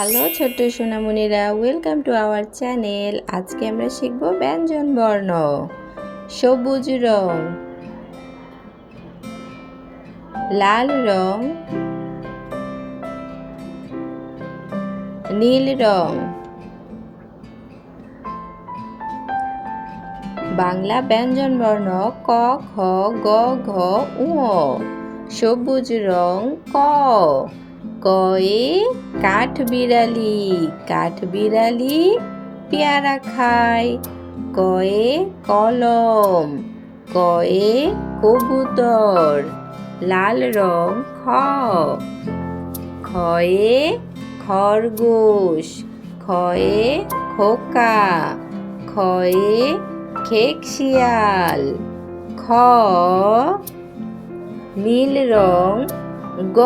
Hello ছোট্ট সোনামণিরা welcome to our channel আজকে আমরা শিখব ব্যঞ্জন বর্ণ। সবুজ রং, লাল রং, নীল রং। বাংলা ব্যঞ্জন বর্ণ, ক খ গ, ঘ উ সবুজ রং, ক। কয়ে কাঠ বিড়ালি কাঠ বিড়ালি পেয়ারা খায়। কয়ে কলম, কয়ে কবুতর, লাল রং খ। খয়ে খরগোশ, খয়ে খোকা, খয়ে খেক শিয়াল খ নীল রং গ।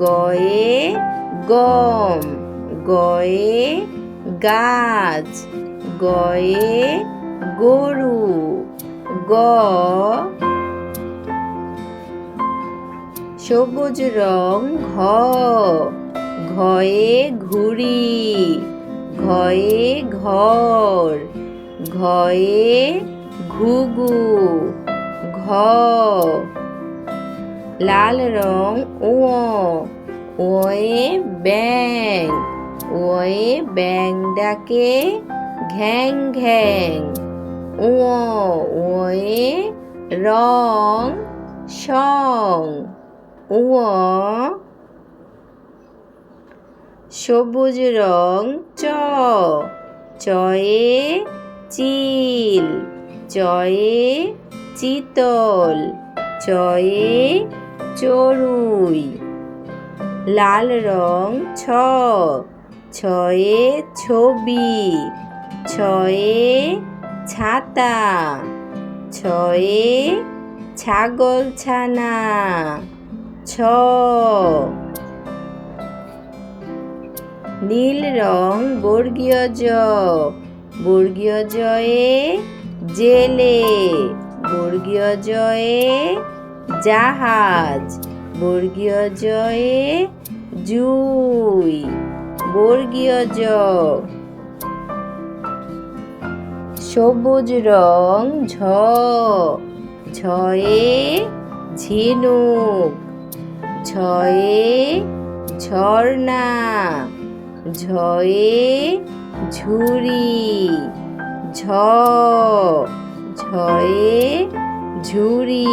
গয়ে গম, গয়ে গাছ, গয়ে গরু, গ সবুজ রং ঘ, ঘয়ে ঘুড়ি, ঘয়ে ঘর, ঘয়ে ঘুঘু, ঘ লাল রং ও ওয়ে ব্যাং ওয়ে ব্যাং ডাকে ঘ্যাং ঘ্যাং ও ওয়ে রং সং ও সবুজ রং চ চয়ে চিল চয়ে চিতল চয়ে চড়ুই। লাল রং ছ ছয়ে ছবি, ছয়ে ছাতা, ছয়ে ছাগল ছানা, ছ। নীল রং বর্গীয় জ, বর্গীয় জয়ে জেলে, বর্গীয় জয়ে জাহাজ, বর্গীয় জয়ে জুই, বর্গীয় জ। সবুজ রং ঝ ঝয়ে ঝিনুক ঝয়ে ঝর্ণা, ঝয়ে ঝুড়ি ঝ ঝয়ে ঝুড়ি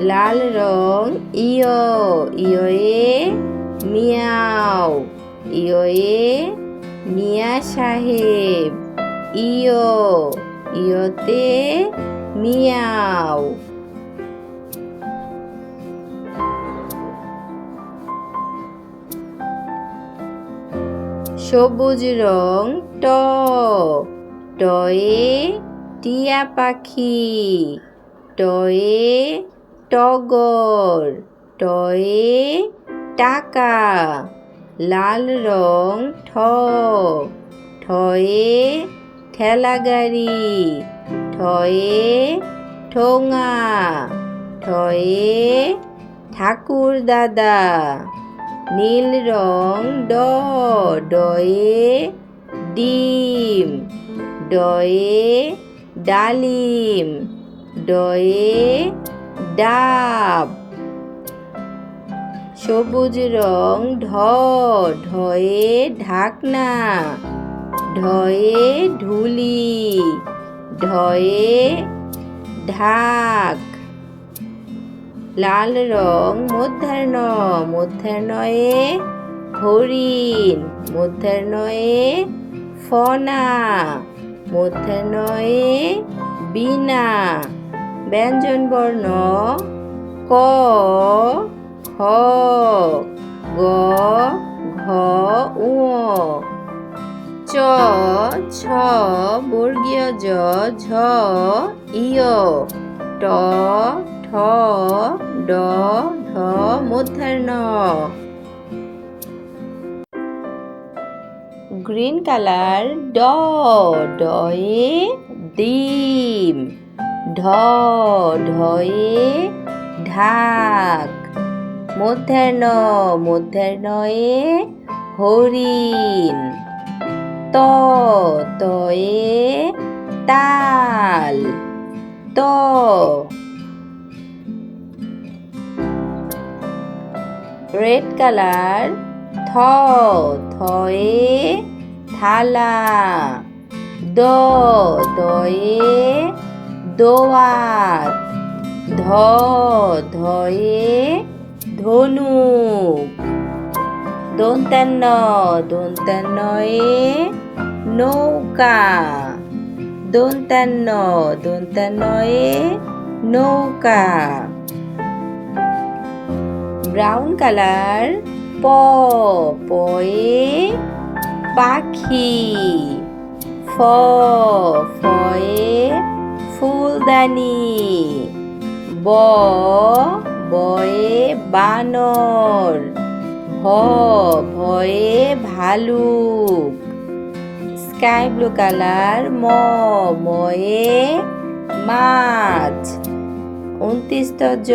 লাল রং, ইয় ইয়ে মিয়াও ইয়ে মিয়া সাহেব, ইয়, ইয়তে মিয়াও। সবুজ রং, ট, টয়ে টিয়া পাখি, টয়ে টগর। টয়ে টাকা। লাল রং ঠ ঠয়ে ঠেলা গাড়ি ঠয়ে ঠোঙা। ঠয়ে ঠাকুর দাদা নীল রং ড। ডয়ে ডিম। ডয়ে ডালিম। ডয়ে ডাব। সবুজ রং ঢ ঢয়ে ঢাকনা, ঢয়ে ঢুলি ঢয়ে ঢাক। লাল রং মধ্যাহ্ন মধ্যাহ্নয়ে হরিণ, মধ্যাহ্নয়ে ফনা, মধ্যাহ্নয়ে বিনা ব্যঞ্জন বর্ণ ক খ গ, ঘ, উ, চ, ছ, বর্গীয় জ, ঝ ইয় ট, ঠ, ড ঢ মধ্যাহ্ন। গ্রিন কালার ড ডয়ে ডিম। ঢ, ঢয়ে ঢাক। মধ্যাহ্ন, মধ্যাহ্নয়ে হরিণ। ত, তয়ে তাল। ত। রেড কালার, থ, থয়ে থালা। দ দয়ে দোয়াত ধ, ধয়ে ধনুক দন্তান্ন, দন্তান্নয়ে নৌকা। দন্তান্ন, দন্তান্নয়ে নৌকা। ব্রাউন কালার প, পয়ে পাখি। ফ, ফয়ে ফুলদানি। ব, বয়ে বানর। ভ ভয়ে ভালুক। স্কাই ব্লু কালার, ম, ময়ে মাছ। উনত্রিশ জ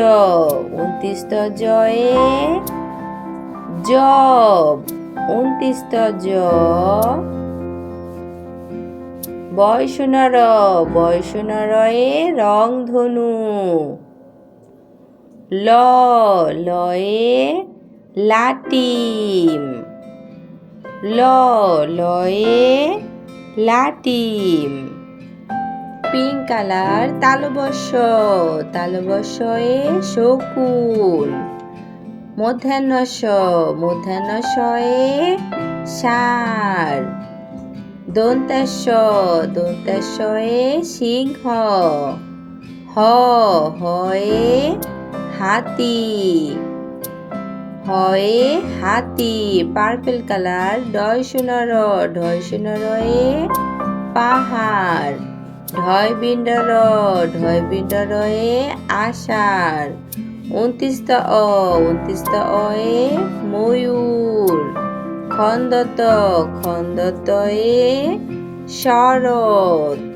উনত্রিশ জয়ে জব। উনত্রিশ জ বয়সুনর বয়সুনরয়ে রংধনু ল, লয়ে লাটিম। ল, লয়ে লাটিম। পিঙ্ক কালার তালবস্য, তালবস্যয়ে শকুন। মধ্যাহ্নস্য, মধ্যাহ্নস্যয়ে ষাঁড় দন্তাস্য দন্তাস্যয়ে সিংহ, হ, হয়ে হাতি হয়ে হাতি পার্পল কালার ডয় সোনার, ঢয় সোনারয়ে পাহাড়, ঢয় বিন্ডর, ঢয় বিন্ডরয়ে আষাঢ়, উনত্রিশটা অ, উনত্রিশটা অয়ে ময়ূর। খন্দত খন্দতয়ে শরৎ।